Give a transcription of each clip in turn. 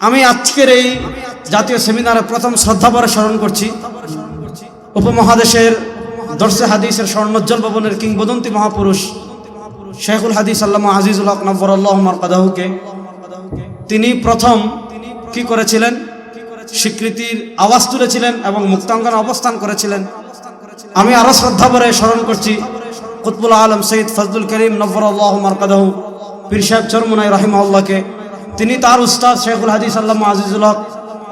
আমি আজকের এই জাতীয় সেমিনারে প্রথম শ্রদ্ধাভরে স্মরণ করছি। উপমহাদেশের দর্শে হাদিসের স্বর্ণোজ্জ্বল ভবনের কিংবদন্তি মহাপুরুষ শেখুল হাদিস আল্লাহ আজিজুল হক নব্বর আল্লাহ কাদাহুকে। তিনি প্রথম কি করেছিলেন? স্বীকৃতির আওয়াজ তুলেছিলেন এবং মুক্তাঙ্গনে অবস্থান করেছিলেন। আমি আরও শ্রদ্ধা ভরে স্মরণ করছি কুতবুল আলম সঈদ ফজলুল করিম নব্বর আল্লাহ মারকাদাহু পীর সাহেব চরমুনাই রাহিমাউল্লাহকে তিনি তার উস্তাদ শেখুল হাদিস আল্লাহ আজিজুল হক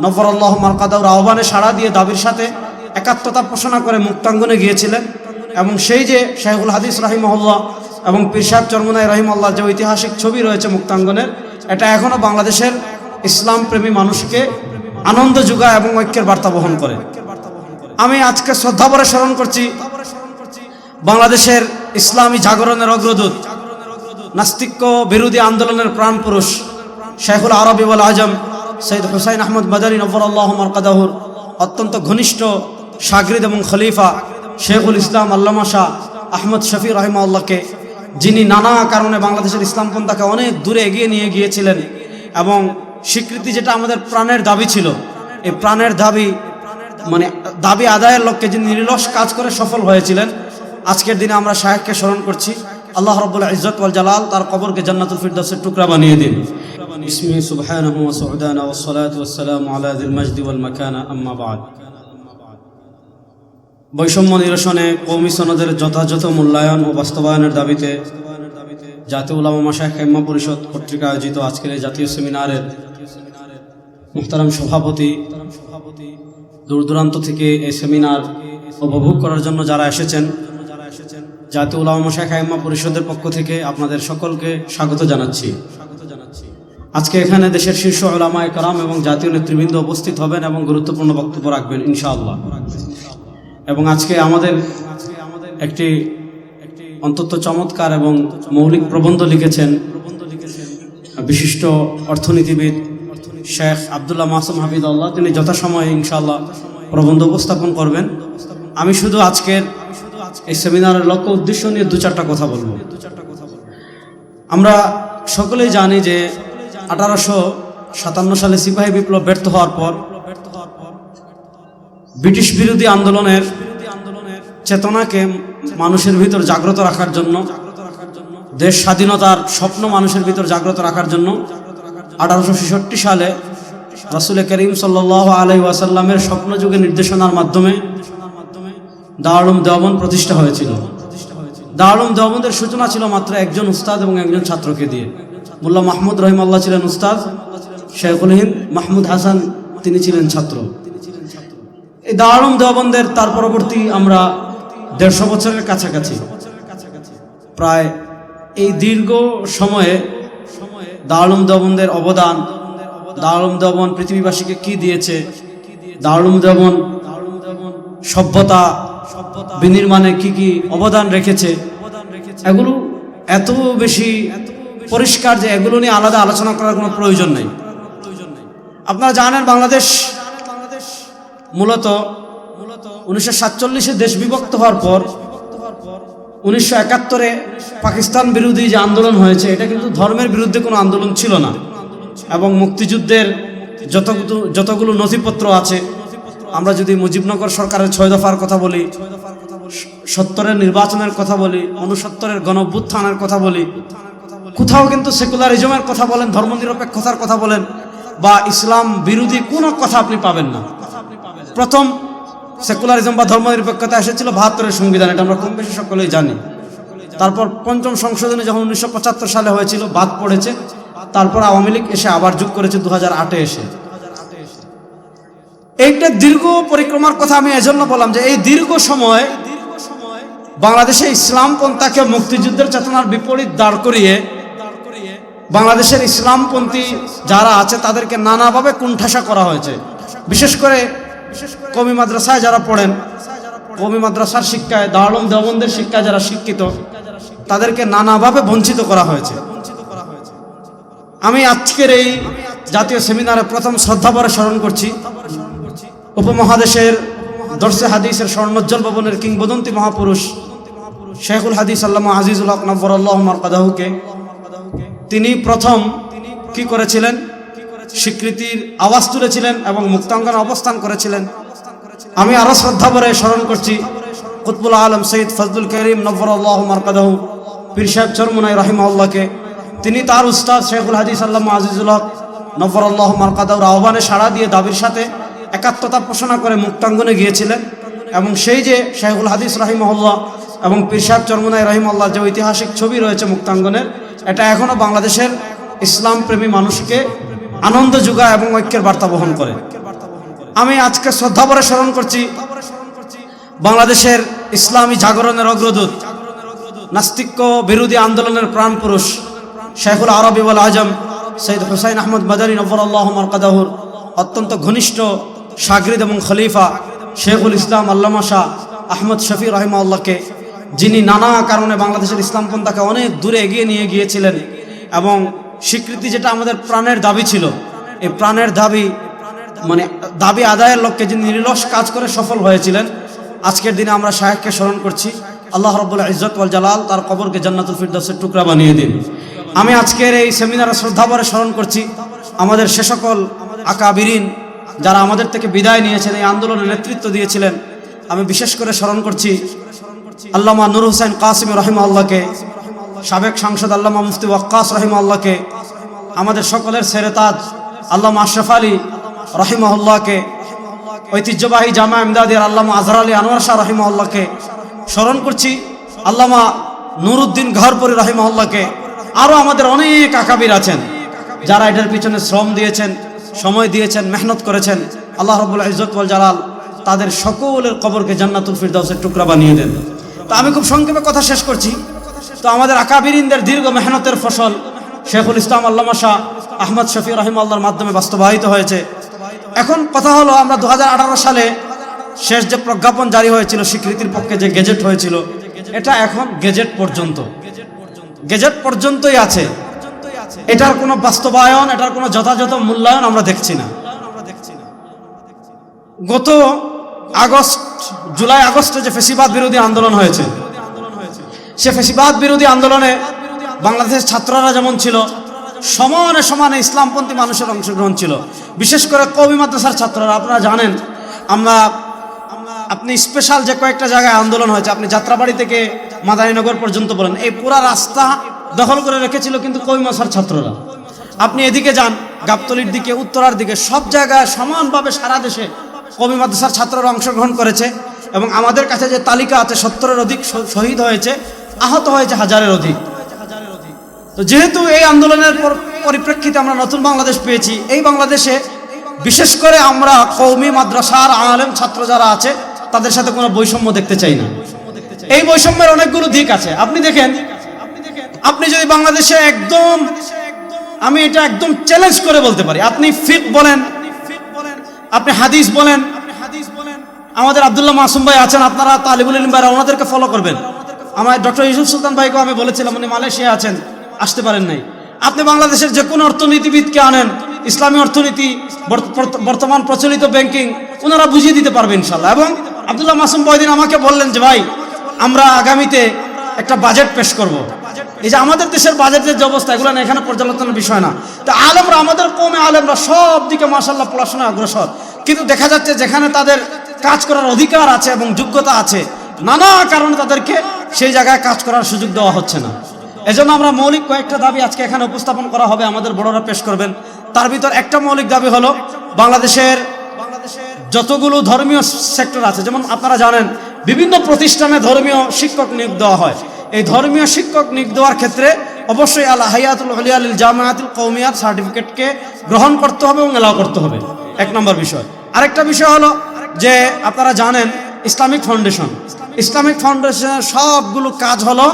নব্বর আল্লাহ মারকাদাহুর আহ্বানে সাড়া দিয়ে দাবির সাথে একাত্মতা পোষণা করে মুক্তাঙ্গনে গিয়েছিলেন এবং সেই যে শেখুল হাদিস রাহিমহল্লা এবং পীর সাহেব চরমুনাই রাহিমাল্লাহ যে ঐতিহাসিক ছবি রয়েছে মুক্তাঙ্গনের এটা এখনও বাংলাদেশের ইসলাম প্রেমী মানুষকে আনন্দ যোগায় এবং ঐক্যের বার্তা বহন করে। আমি আজকে শ্রদ্ধাভরে স্মরণ করছি বাংলাদেশের ইসলামী জাগরণের অগ্রদূত, নাস্তিক্য বিরোধী আন্দোলনের প্রাণ পুরুষ শেখুল আরবি ওয়াল আজম সৈয়দ হুসাইন আহমদ মাদানী নবর আল্লাহ কাদাহুর অত্যন্ত ঘনিষ্ঠ সাগরিদ এবং খলিফা শেখুল ইসলাম আল্লামা শাহ আহমদ শফি রহিমাউল্লাহকে যিনি নানা কারণে বাংলাদেশের ইসলাম পন্থাকে অনেক দূরে এগিয়ে নিয়ে গিয়েছিলেন এবং স্বীকৃতি যেটা আমাদের প্রাণের দাবি ছিল, এই প্রাণের দাবি মানে দাবি আদায়ের লক্ষ্যে যিনি নির্লস কাজ করে সফল হয়েছিলেন, আজকের দিনে আমরা শাহেককে স্মরণ করছি। আল্লাহ রব্বুল ইজ্জত ওয়াল জালাল তার কবরকে জান্নাতুল ফিরদাসের টুকরা বানিয়ে দিন। ইসমি সুবহানাহু ওয়া সুবহানা ওয়া সালাতু ওয়াস সালামু আলা যিল মাজদি ওয়াল মাকানা, আম্মা বা'দ। বৈষম্য নিরসনে কৌমি সনদের যথাযথ মূল্যায়ন ও বাস্তবায়নের দাবিতে জাতীয় উলামা মাসায় খেম্মা পরিষদ কর্তৃক আয়োজিত আজকের এই জাতীয় সেমিনারের মুহতারাম সভাপতি দূর দূরান্ত থেকে এই সেমিনার উপভোগ করার জন্য যারা এসেছেন জাতীয় উলামা খাইম্মা পরিষদের পক্ষ থেকে আপনাদের সকলকে স্বাগত জানাচ্ছি। স্বাগত জানাচ্ছি। আজকে এখানে দেশের শীর্ষ ওলামায় কারাম এবং জাতীয় নেতৃবৃন্দ উপস্থিত হবেন এবং গুরুত্বপূর্ণ বক্তব্য রাখবেন, ইনশাআল্লাহ। এবং আজকে আমাদের একটি অন্তত চমৎকার এবং মৌলিক প্রবন্ধ লিখেছেন বিশিষ্ট অর্থনীতিবিদ শেখ আবদুল্লাহ মাসুম হাফিদ আল্লাহ তিনি যথাসময়ে ইনশাআল্লাহ প্রবন্ধ উপস্থাপন করবেন। আমি শুধু আজকের এই সেমিনারের লক্ষ্য উদ্দেশ্য নিয়ে দু চারটা কথা বলব। আমরা সকলেই জানি যে আঠারোশো সাতান্ন সালে সিপাহী বিপ্লব ব্যর্থ হওয়ার পর ব্রিটিশ বিরোধী আন্দোলনের চেতনাকে মানুষের ভিতর জাগ্রত রাখার জন্য, দেশ স্বাধীনতার স্বপ্ন মানুষের ভিতর জাগ্রত রাখার জন্য আঠারোশো ছেষট্টি সালে রাসুল করিম সাল্ল আলহি ওয়াসাল্লামের স্বপ্নযুগে নির্দেশনার মাধ্যমে দারুম দেওবন প্রতিষ্ঠা হয়েছিল। দারুম দেওবন্দের সূচনা ছিল মাত্র একজন উস্তাদ এবং একজন ছাত্রকে দিয়ে। মোল্লা মাহমুদ রহিম আল্লাহ ছিলেন উস্তাদ, শেখুল হিন্দ মাহমুদ হাসান তিনি ছিলেন ছাত্র। এই দারুম দেওবন্দের তার পরবর্তী আমরা দেড়শো বছরের কাছাকাছি। প্রায় এই দীর্ঘ সময়ে দারুম দেওবন্দের অবদান দারুম দেওবন পৃথিবীবাসীকে কি দিয়েছে দারুম দেওবন সভ্যতা বিনির্মাণে কি কি অবদান রেখেছে? এগুলো এত বেশি পরিষ্কার যে এগুলো নিয়ে আলাদা আলোচনা করার কোনো প্রয়োজন নেই। আপনারা জানেন বাংলাদেশ মূলত মূলত উনিশশো সাতচল্লিশে দেশ বিভক্ত হওয়ার পর উনিশশো একাত্তরে পাকিস্তান বিরোধী যে আন্দোলন হয়েছে এটা কিন্তু ধর্মের বিরুদ্ধে কোনো আন্দোলন ছিল না। এবং মুক্তিযুদ্ধের যতগুলো যতগুলো নথিপত্র আছে আমরা যদি মুজিবনগর সরকারের ছয় দফার কথা বলি, সত্তরের নির্বাচনের কথা বলি অনুসত্তরের গণভ্যুত্থানের কথা বলি, কোথাও কিন্তু সেকুলারিজমের কথা বলেন, ধর্মনিরপেক্ষতার কথা বলেন, বা ইসলাম বিরোধী কোনো কথা আপনি পাবেন না। প্রথম সেকুলারিজম বা ধর্মনিরপেক্ষতা এসেছিল বাহাত্তরের সংবিধান, এটা আমরা কম বেশি সকলেই জানি। তারপর পঞ্চম সংশোধনী যখন উনিশশো পঁচাত্তর সালে হয়েছিল, বাদ পড়েছে, তারপর আওয়ামী লীগ এসে আবার যোগ করেছে, দু এসে। এইটা দীর্ঘ পরিক্রমার কথা আমি এজন্য বললাম যে এই দীর্ঘ সময় বাংলাদেশে ইসলাম পন্থাকে মুক্তিযুদ্ধের চেতনার বিপরীত দাঁড় করিয়ে বাংলাদেশের ইসলামপন্থী যারা আছে তাদেরকে নানাভাবে কুণ্ঠাসা করা হয়েছে। বিশেষ করে কমি মাদ্রাসায় যারা পড়েন, কমি মাদ্রাসার শিক্ষায় দারুম দেওবন্দের শিক্ষায় যারা শিক্ষিত, তাদেরকে নানাভাবে বঞ্চিত করা হয়েছে। আমি আজকের এই জাতীয় সেমিনারে প্রথম শ্রদ্ধাভরে স্মরণ করছি। উপমহাদেশের দর্শে হাদিসের স্বর্ণোজ্জ্বল ভবনের কিংবদন্তি মহাপুরুষ শেখুল হাদিস আল্লাহ আজিজুল হক নব্বর আল্লাহ কাদাহুকে, তিনি প্রথম কি করেছিলেন? স্বীকৃতির আওয়াজ তুলেছিলেন এবং মুক্তাঙ্গনে অবস্থান করেছিলেন। আমি আরও শ্রদ্ধা ভরে স্মরণ করছি, কুতবুল আলম সৈয়দ ফজলুল করিম নব্বর মারকাদাহু পীর সাহেব চরমুনাই রহিমাউল্লাহকে তিনি তার উস্তাদ শেখুল হাদিস আল্লাহ আজিজুল হক নব্বর আল্লাহ মারকাদাউর আহ্বানে সাড়া দিয়ে দাবির সাথে একাত্মতা পোষণা করে মুক্তাঙ্গনে গিয়েছিলেন এবং সেই যে শাহুল হাদিস রাহিমহল্লা এবং পীর সাহেব চরমুনাই রহিমাল্লাহ যে ঐতিহাসিক ছবি রয়েছে মুক্তাঙ্গনের, এটা এখনও বাংলাদেশের ইসলাম প্রেমী মানুষকে আনন্দ যোগায় এবং ঐক্যের বার্তা বহন করে। আমি আজকে শ্রদ্ধা ভরে স্মরণ করছি বাংলাদেশের ইসলামী জাগরণের অগ্রদূত, নাস্তিক্য বিরোধী আন্দোলনের প্রাণ পুরুষ শেখুল আরবি আজম সৈয়দ হুসাইন আহমদ মাদানী নবর আল্লাহ মারকাদাহুর অত্যন্ত ঘনিষ্ঠ সাগরিদ এবং খলিফা শেখুল ইসলাম আল্লামা শাহ আহমদ শফি রহিমাউল্লাহকে যিনি নানা কারণে বাংলাদেশের ইসলামপন্থাকে অনেক দূরে এগিয়ে নিয়ে গিয়েছিলেন এবং স্বীকৃতি যেটা আমাদের প্রাণের দাবি ছিল, এই প্রাণের দাবি মানে দাবি আদায়ের লক্ষ্যে যিনি নিরলস কাজ করে সফল হয়েছিলেন, আজকের দিনে আমরা শাহেককে স্মরণ করছি। আল্লাহ রব্বুল্লাহ ইজত ওয়াল জালাল তার কবরকে জান্নাতুল ফিরদৌসের টুকরা বানিয়ে দিন। আমি আজকের এই সেমিনারে শ্রদ্ধাভরে স্মরণ করছি আমাদের সে সকল আকাবিরিন যারা আমাদের থেকে বিদায় নিয়েছেন, এই আন্দোলনে নেতৃত্ব দিয়েছিলেন, আমি বিশেষ করে স্মরণ করছি আল্লামা নুর হুসাইন কাসিম রহিমা আল্লাহকে সাবেক সাংসদ আল্লামা মুফতি ওয়াক্কাস রহিমা আল্লাহকে আমাদের সকলের সেরেতাজ আল্লামা আশরাফ আলী রহিমাহুল্লাহকে, ঐতিহ্যবাহী জামা ইমদাদের আল্লামা আজহার আলী আনোয়ার শাহ রহিমাহুল্লাহকে স্মরণ করছি, আল্লামা নুরুদ্দিন ঘরপুরি রহিমাহুল্লাহকে আরও আমাদের অনেক আকাবির আছেন, যারা এটার পিছনে শ্রম দিয়েছেন সময় দিয়েছেন, মেহনত করেছেন। আল্লাহ রবুল্লাহ ইজতুল জালাল তাদের সকলের কবরকে জান্নাতুল ফিরদাউসের টুকরা বানিয়ে দেন। তো আমি খুব সংক্ষেপে কথা শেষ করছি। তো আমাদের আকাবিরিনদের দীর্ঘ মেহনতের ফসল শেখুল ইসলাম আল্লামা শাহ আহমদ শফি রহিম আল্লাহর মাধ্যমে বাস্তবায়িত হয়েছে। এখন কথা হলো, আমরা দু হাজার আঠারো সালে শেষ যে প্রজ্ঞাপন জারি হয়েছিল, স্বীকৃতির পক্ষে যে গেজেট হয়েছিল, এটা এখন গেজেট পর্যন্ত। গেজেট পর্যন্তই আছে। এটার কোনো বাস্তবায়ন, এটার কোনো যথাযথ মূল্যায়ন আমরা দেখছি না। গত আগস্ট, জুলাই আগস্টে যে ফেসিবাদ বিরোধী আন্দোলন হয়েছে, সে ফেসিবাদ বিরোধী আন্দোলনে বাংলাদেশের ছাত্ররা যেমন ছিল, সমানে সমানে ইসলামপন্থী মানুষের অংশগ্রহণ ছিল। বিশেষ করে কবি মাদ্রাসার ছাত্ররা, আপনারা জানেন, আমরা, আপনি স্পেশাল যে কয়েকটা জায়গায় আন্দোলন হয়েছে, আপনি যাত্রাবাড়ি থেকে মাদারীনগর পর্যন্ত বলেন, এই পুরা রাস্তা দখল করে রেখেছিল কিন্তু কবি মাদ্রাসার ছাত্ররা? আপনি এদিকে যান, গাবতলির দিকে, উত্তরার দিকে, সব জায়গায় সমানভাবে সারা দেশে কবি মাদ্রাসার ছাত্ররা অংশগ্রহণ করেছে এবং আমাদের কাছে যে তালিকা আছে, সত্তরের অধিক শহীদ হয়েছে, আহত হয়েছে হাজারের অধিক। তো যেহেতু এই আন্দোলনের পরিপ্রেক্ষিতে আমরা নতুন বাংলাদেশ পেয়েছি, এই বাংলাদেশে বিশেষ করে আমরা কৌমি মাদ্রাসার আলেম ছাত্র যারা আছে, তাদের সাথে কোনো বৈষম্য দেখতে চাই না। এই বৈষম্যের অনেকগুলো দিক আছে। আপনি দেখেন আপনি যদি বাংলাদেশে একদম, আমি এটা একদম চ্যালেঞ্জ করে বলতে পারি। আপনি ফিক বলেন, আপনি হাদিস বলেন, আমাদের আব্দুল্লাহ মাসুম ভাই আছেন, আপনারা তালিবুল ইলম ভাইরা ওনাদেরকে ফলো করবেন। আমার ডক্টর ইউসুফ সুলতান ভাইকে আমি বলেছিলাম, উনি মালয়েশিয়া আছেন, আসতে পারেন নাই। আপনি বাংলাদেশের যে কোনো অর্থনীতিবিদকে আনেন, ইসলামী অর্থনীতি, বর্ত- বর্ত- বর্তমান প্রচলিত ব্যাংকিং ওনারা বুঝিয়ে দিতে পারবে ইনশাল্লাহ এবং আব্দুল্লাহ মাসুম ভাইদিন আমাকে বললেন যে, ভাই, আমরা আগামীতে একটা বাজেট পেশ করব। এই যে আমাদের দেশের বাজেটের যে অবস্থা, এগুলো না এখানে পর্যালোচনার বিষয় না। তো আলেমরা, আমাদের কমে আলেমরা সব দিকে মাসাল্লাহ পড়াশোনায় অগ্রসর। কিন্তু দেখা যাচ্ছে যেখানে তাদের কাজ করার অধিকার আছে এবং যোগ্যতা আছে, নানা কারণে তাদেরকে সেই জায়গায় কাজ করার সুযোগ দেওয়া হচ্ছে না। এজন্য আমরা মৌলিক কয়েকটা দাবি আজকে এখানে উপস্থাপন করা হবে, আমাদের বড়রা পেশ করবেন। তার ভিতর একটা মৌলিক দাবি হলো, বাংলাদেশের যতগুলো ধর্মীয় সেক্টর আছে, যেমন আপনারা জানেন, বিভিন্ন প্রতিষ্ঠানে ধর্মীয় শিক্ষক নিয়োগ দেওয়া হয়। এই ধর্মীয় শিক্ষক নিয়োগ দেওয়ার ক্ষেত্রে অবশ্যই আল্লাহ হাইয়াতুল হলিয়াল জামায়াতুল কৌমিয়াত সার্টিফিকেটকে গ্রহণ করতে হবে এবং এলাও করতে হবে। এক নম্বর বিষয়। আরেকটা বিষয় হলো যে আপনারা জানেন, ইসলামিক ফাউন্ডেশন। ইসলামিক ফাউন্ডেশনের সবগুলো কাজ হলো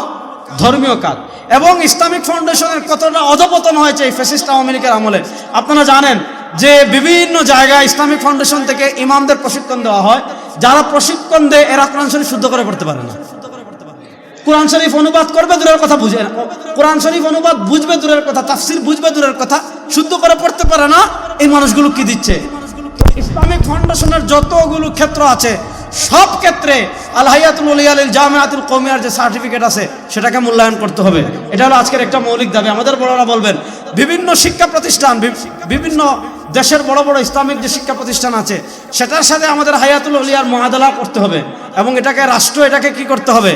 ধর্মীয় কাজ। এবং ইসলামিক ফাউন্ডেশনের কতটা অধপতন হয়েছে এই ফেসিস্ট আওয়ামী লীগের আমলে, আপনারা জানেন যে বিভিন্ন জায়গায় ইসলামিক ফাউন্ডেশন থেকে ইমামদের প্রশিক্ষণ দেওয়া হয়। যারা প্রশিক্ষণ দেয়, এরা কোরআন শরীফ শুদ্ধ করে পড়তে পারে না। কোরআন শরীফ অনুবাদ করবে দূরের কথা বুঝে না। কোরআন শরীফ অনুবাদ বুঝবে দূরের কথা, তাফসির বুঝবে দূরের কথা, শুদ্ধ করে পড়তে পারে না, এই মানুষগুলো কি দিচ্ছে? ইসলামিক ফাউন্ডেশনের যতগুলো ক্ষেত্র আছে, সব ক্ষেত্রে আলহাইয়াতুল উলিয়াল জামিয়াতুল কৌমিয়ার যে সার্টিফিকেট আছে, সেটাকে মূল্যায়ন করতে হবে। এটা হলো আজকের একটা মৌলিক দাবি। আমাদের বড়রা বলবেন, বিভিন্ন শিক্ষা প্রতিষ্ঠান বিভিন্ন দেশের বড় বড় ইসলামিক যে শিক্ষা প্রতিষ্ঠান আছে, সেটার সাথে আমাদের হায়াতুল উলিয়ার মহাদালা করতে হবে এবং এটাকে, রাষ্ট্র এটাকে কি করতে হবে?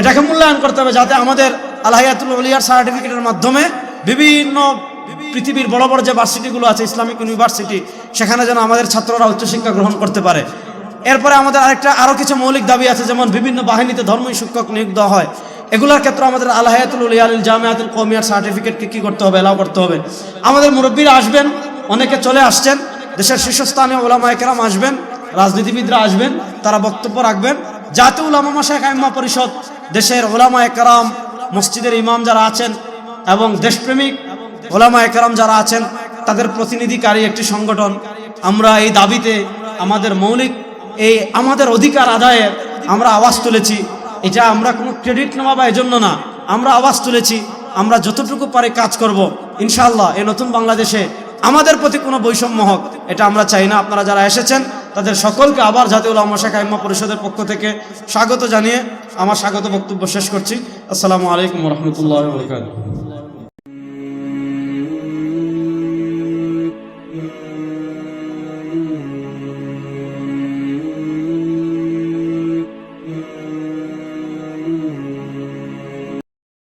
এটাকে মূল্যায়ন করতে হবে যাতে আমাদের আলহায়াতুল উলিয়ার সার্টিফিকেটের মাধ্যমে বিভিন্ন পৃথিবীর বড় বড় যে ভার্সিটিগুলো আছে ইসলামিক ইউনিভার্সিটি সেখানে যেন আমাদের ছাত্ররা উচ্চশিক্ষা গ্রহণ করতে পারে। এরপরে আমাদের আরেকটা আরও কিছু মৌলিক দাবি আছে, যেমন বিভিন্ন বাহিনীতে ধর্মীয় শিক্ষক নিয়োগ দেওয়া হয়। এগুলোর ক্ষেত্রে আমাদের আলহায়াতুল উলিয়াল জামিয়াতুল কৌমিয়ার সার্টিফিকেটকে কী করতে হবে এলাও করতে হবে। আমাদের মুরব্বীরা আসবেন, অনেকে চলে আসছেন, দেশের শীর্ষস্থানীয় ওলামা একরাম আসবেন, রাজনীতিবিদরা আসবেন, তারা বক্তব্য রাখবেন। জাতীয় উলামা মাসায় কাইম্মা পরিষদ দেশের ওলামা একরাম, মসজিদের ইমাম যারা আছেন এবং দেশপ্রেমিক ওলামা একরাম যারা আছেন, তাদের প্রতিনিধিকারী একটি সংগঠন। আমরা এই দাবিতে আমাদের মৌলিক, এই আমাদের অধিকার আদায়ের আমরা আওয়াজ তুলেছি। এটা আমরা কোনো ক্রেডিট নেওয়া বা এজন্য না, আমরা আওয়াজ তুলেছি। আমরা যতটুকু পারি কাজ করব। ইনশাল্লাহ এই নতুন বাংলাদেশে আমাদের প্রতি কোনো বৈষম্য হোক, এটা আমরা চাই না। আপনারা যারা এসেছেন তাদের সকলকে আবার জাতীয় উলামা শেখ আইম্মা পরিষদের পক্ষ থেকে স্বাগত জানিয়ে আমার স্বাগত বক্তব্য শেষ করছি। আসসালামু আলাইকুম রহমতুল্লাহ